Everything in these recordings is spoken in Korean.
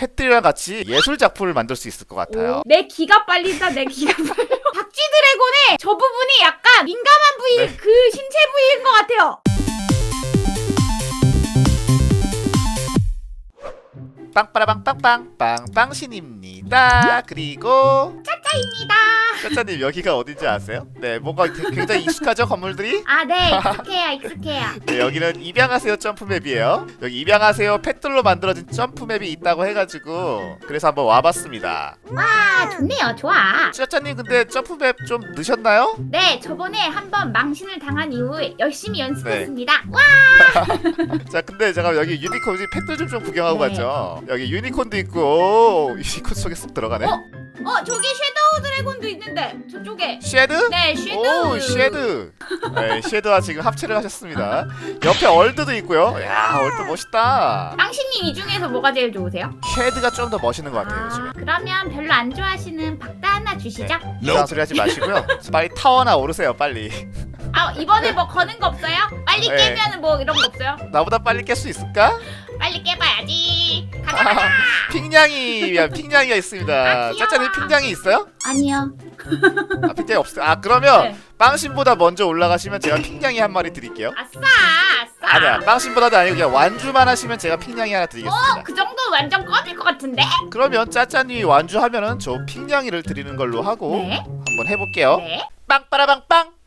펫들이랑 같이 예술 작품을 만들 수 있을 것 같아요. 오, 내 기가 빨린다 내 기가 빨려 박쥐 드래곤의 저 부분이 약간 민감한 부위 네. 그 신체 부위인 것 같아요 빵빠라빵빵빵 빵빵신입니다. 그리고 짜짜입니다 짜짜님 여기가 어딘지 아세요? 네, 뭔가 굉장히 익숙하죠 건물들이? 아 네 익숙해요 익숙해요 네, 여기는 입양하세요 점프맵이에요. 여기 입양하세요 펫들로 만들어진 점프맵이 있다고 해가지고 그래서 한번 와봤습니다. 아 좋네요 좋아 짜짜님 근데 점프맵 좀 늦셨나요? 네 저번에 한번 망신을 당한 이후에 열심히 연습했습니다 네. 와 자 근데 잠깐 여기 유니콘 이 펫들 좀, 좀 구경하고 네. 가죠. 여기 유니콘도 있고 유니콘 속에 쏙 들어가네. 어? 어 저기 섀도우 드래곤도 있는데 저쪽에 쉐드? 네 섀도우 오 쉐드. 네, 쉐드와 지금 합체를 하셨습니다. 옆에 얼드도 있고요. 야 얼드 멋있다. 망신님 이 중에서 뭐가 제일 좋으세요? 쉐드가 좀 더 멋있는 것 같아요 요즘에. 아 그러면 별로 안 좋아하시는 박다 하나 주시죠 이상한 소리 하지 마시고요. 빨리 타워나 오르세요 빨리. 아 이번에 뭐 거는 거 없어요? 빨리 네. 깨면은 뭐 이런 거 없어요? 나보다 빨리 깰 수 있을까? 빨리 깨봐야지. 가자. 핑냥이, 야, 핑냥이가 있습니다. 아. 짜짜님 핑냥이 있어요? 아니요. 아, 핑냥이 없어요. 아 그러면 네. 빵신보다 먼저 올라가시면 제가 핑냥이 한 마리 드릴게요. 아싸 아싸. 아니야, 빵신보다도 아니고 그냥 완주만 하시면 제가 핑냥이 하나 드리겠습니다. 어, 그 정도 완전 꺼질 것 같은데? 그러면 짜짜님이 완주하면은 저 핑냥이를 드리는 걸로 하고 네. 한번 해볼게요. 네. 빵빠라빵빵.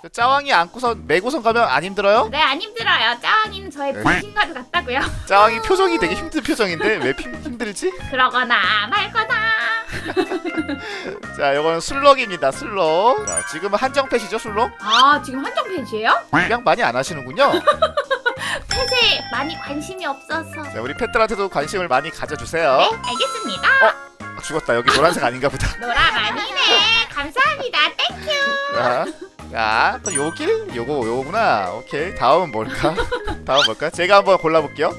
저 짜왕이 안고선 메고선 가면 안 힘들어요? 네, 안 힘들어요. 짜왕이는 저의 네. 부신과도 같다고요. 짜왕이 표정이 되게 힘든 표정인데 왜 힘, 힘들지? 그러거나 말거나. 자, 이거는 술록입니다. 술록. 자, 지금은 한정 패시죠, 술록? 아, 지금 한정 페이지예요? 그냥 많이 안 하시는군요. 펫에 많이 관심이 없어서. 자, 우리 펫들한테도 관심을 많이 가져주세요. 네, 알겠습니다. 아, 죽었다. 여기 노란색 아닌가 보다. 노라만이네. 감사합니다. 땡큐. 자, 자, 또 요길? 요거, 요거구나. 오케이. 다음은 뭘까? 다음 뭘까? 제가 한번 골라볼게요.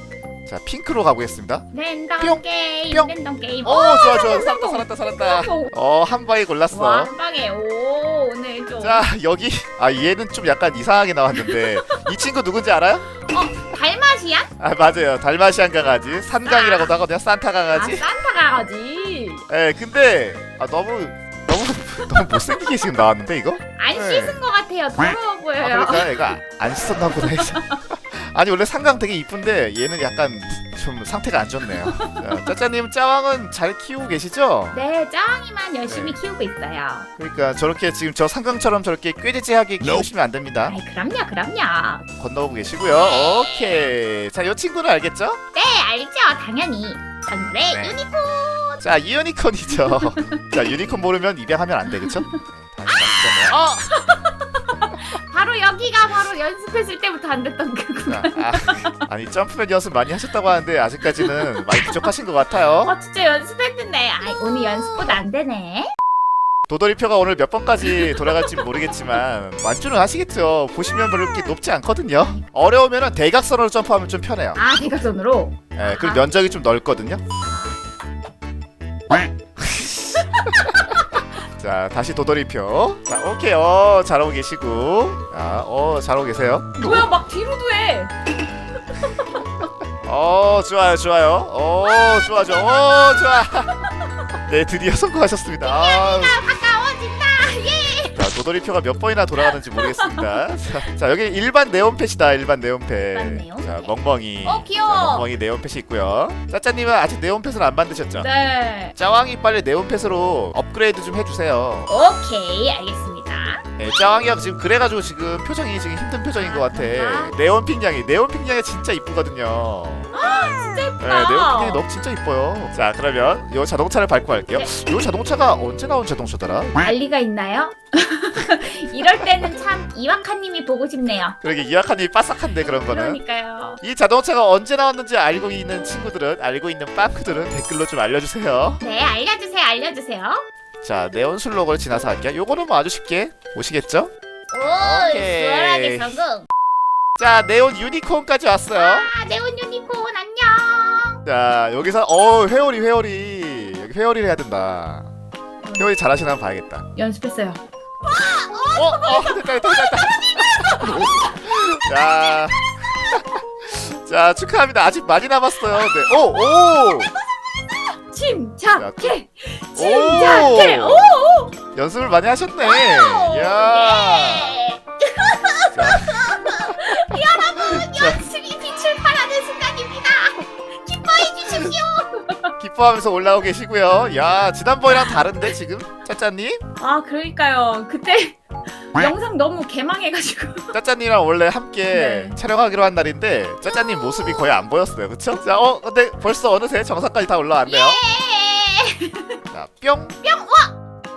자, 핑크로 가보겠습니다. 랜덤 뿅, 게임, 뿅. 랜덤 게임. 오, 좋아, 좋아. 살았다, 성공. 살았다, 살았다. 성공. 어, 한 방에 골랐어. 와, 한 방에. 오, 오늘 좀. 자, 여기. 아, 얘는 좀 약간 이상하게 나왔는데. 이 친구 누군지 알아요? 어, 달마시안? 아, 맞아요. 달마시안 강아지. 산강이라고도 하거든요. 산타 아, 강아지. 산타 강아지. 예, 근데, 아, 너무, 너무, 너무 못생기게 지금 나왔는데, 이거? 안 네. 씻은 것 같아요. 더러워 아, 보여요. 그러니까 얘가 안 씻었나 보다 해서. 아니 원래 상강 되게 이쁜데 얘는 약간 좀 상태가 안 좋네요. 자, 짜짜님 짜왕은 잘 키우고 계시죠? 네, 짱이만 열심히 키우고 있어요. 그러니까 저렇게 지금 저 상강처럼 저렇게 꾀지지하게 키우시면 안 됩니다. 아이, 그럼요, 그럼요. 건너오고 계시고요. 오케이. 자, 이 친구는 알겠죠? 네, 알죠, 당연히. 전래 네. 유니콘. 자, 유니콘이죠. 자, 유니콘 모르면 입양하면 안 돼, 그쵸? 네, 다시 맞추잖아요. 어! 바로 여기가 바로 연습했을 때부터 안 됐던 그거. 자, 아, 아니 점프맨 연습 많이 하셨다고 하는데 아직까지는 많이 부족하신 것 같아요. 어, 진짜 연습했는데. 아, 오늘 연습보다 안 되네. 도돌이표가 오늘 몇 번까지 돌아갈지 모르겠지만 완주는 하시겠죠. 보시면 별로 그렇게 높지 않거든요. 어려우면 대각선으로 점프하면 좀 편해요. 아, 대각선으로. 예, 그리고 면적이 좀 넓거든요. 자, 다시 도돌이표. 자, 오케이. 어, 잘하고 계시고. 자, 어, 잘하고 계세요. 뭐야, 막 뒤로도 해. 어, 좋아요, 좋아요. 어, 좋아, 좋아. 어, 좋아. 네, 드디어 성공하셨습니다. 아, 도돌이표가 몇 번이나 돌아가는지 모르겠습니다. 자, 자, 여기 일반 네온펫이다. 일반 네온펫. 네온펫. 자, 멍멍이. 어, 귀여워. 자, 멍멍이 네온펫이 있고요. 짜짜님은 아직 네온펫을 안 만드셨죠? 네. 짜왕이 빨리 네온펫으로 업그레이드 좀 해주세요. 오케이, 알겠습니다. 네, 짜왕이가 지금 그래가지고 지금 표정이 지금 힘든 표정인 것 같아. 아. 네온 핑냥이, 네온 핑냥이 진짜 이쁘거든요. 진짜 네, 예쁘다. 핑냥이 너무 진짜 이뻐요. 자, 그러면 이 자동차를 밟고 갈게요. 네. 이 자동차가 언제 나온 자동차더라? 난리가 있나요? 이럴 때는 참 이와카님이 보고 싶네요. 그러게 이약한이 빠삭한데 그런 거는. 그러니까요. 이 자동차가 언제 나왔는지 알고 있는 친구들은 알고 있는 빵크들은 댓글로 좀 알려주세요. 네, 알려주세요, 알려주세요. 자, 네온 슬로거를 지나서 할게요. 요거는 뭐 아주 쉽게 오시겠죠? 오, 오케이. 수월하게 성공. 자, 네온 유니콘까지 왔어요. 아, 네온 유니콘. 자, 여기서 어 회오리 회오리 여기 회오리를 해야 된다. 회오리 잘하시나 한번 봐야겠다. 연습했어요. 어, 어, 됐다, 됐다, 됐다. 자, 자 축하합니다. 아직 많이 남았어요. 네, 오, 오, 침착해 침착해 오! 오! 연습을 많이 하셨네. 오! 야. 기뻐하면서 올라오고 계시고요. 야, 지난번이랑 다른데 지금 짜짜님? 아 그러니까요 그때 영상 너무 개망해가지고 짜짜님이랑 원래 함께 네. 촬영하기로 한 날인데 짜짜님 모습이 거의 안 보였어요. 그쵸? 자, 어, 근데 벌써 어느새 정상까지 다 올라왔네요. 예! 자, 뿅.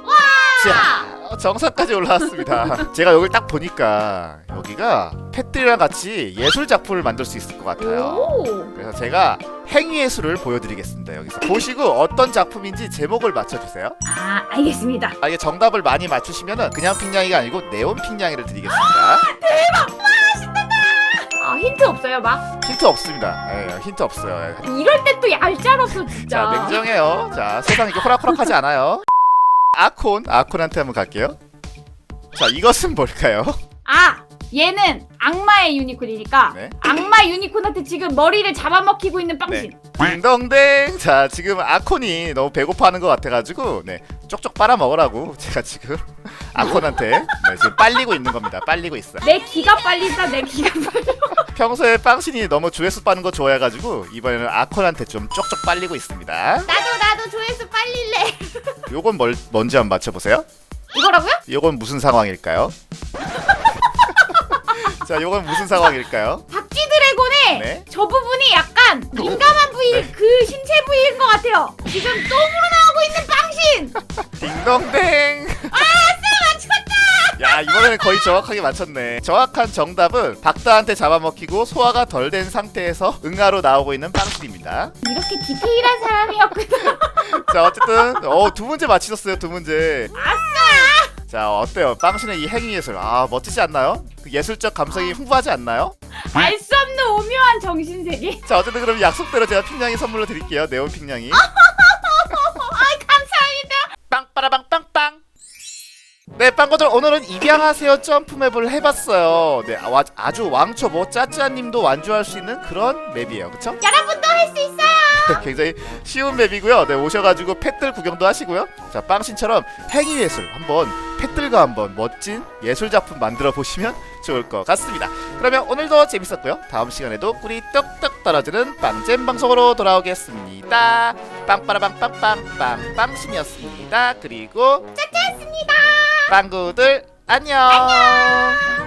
와! 자, 정상까지 올라왔습니다. 제가 여기를 딱 보니까 여기가 펫들이랑 같이 예술 작품을 만들 수 있을 것 같아요. 오! 그래서 제가 행위예술을 보여드리겠습니다. 여기서 보시고 어떤 작품인지 제목을 맞춰주세요. 아 알겠습니다 아, 이게 정답을 많이 맞추시면은 그냥 핑냥이가 아니고 네온 핑냥이를 드리겠습니다. 아 힌트 없어요 막? 힌트 없습니다. 예, 힌트 없어요. 예. 이럴 때또 얄짤없어 진짜 자, 냉정해요. 자, 세상 이렇게 호락호락하지 않아요. 아콘, 아콘한테 한번 갈게요. 자, 이것은 뭘까요? 아 얘는 악마의 유니콘이니까 네. 악마 유니콘한테 지금 머리를 잡아먹히고 있는 빵신 딩동댕. 자, 지금 아콘이 너무 배고파하는 것 같아가지고, 네, 쪽쪽 빨아 먹으라고 제가 지금 아콘한테 네, 지금 빨리고 있는 겁니다. 빨리고 있어. 내 기가 빨린다 내 기가 빨려 평소에 빵신이 너무 조회수 빠는 거 좋아해가지고 이번에는 아콘한테 좀 쪽쪽 빨리고 있습니다. 나도 나도 빨릴래 요건 뭘 뭔지 한번 맞춰보세요. 이거라고요? 요건 무슨 상황일까요? 자, 요건 무슨 상황일까요? 박쥐 드래곤의 네. 저 부분이 약간 민감한 부위 네. 그 신체 부위인 것 같아요 지금 똥으로 나오고 있는 빵신 딩동댕. 야 이번에는 거의 정확하게 맞췄네. 정확한 정답은 박다한테 잡아먹히고 소화가 덜 된 상태에서 응아로 나오고 있는 빵실입니다. 이렇게 디테일한 사람이었구나 자 어쨌든 어 두 문제 맞히셨어요 두 문제. 아싸 자 어때요? 빵신의 이 행위 예술 아 멋지지 않나요? 그 예술적 감성이 풍부하지 않나요? 알 수 없는 오묘한 정신 세계 자 어쨌든 그럼 약속대로 제가 핑냥이 선물로 드릴게요. 네온 핑냥이. 네, 빵거들 오늘은 입양하세요 점프맵을 해봤어요. 네, 아, 아주 왕초보 짜짜님도 완주할 수 있는 그런 맵이에요, 그쵸? 여러분도 할 수 있어요 굉장히 쉬운 맵이고요. 네, 오셔가지고 펫들 구경도 하시고요. 자, 빵신처럼 행위 예술 한번 펫들과 한번 멋진 예술 작품 만들어 보시면 좋을 것 같습니다. 그러면 오늘도 재밌었고요. 다음 시간에도 꿀이 떡떡 떨어지는 빵잼 방송으로 돌아오겠습니다. 빵빠라빵빵빵빵 빵신이었습니다. 그리고 짜짜였습니다 빵구들 안녕. 안녕.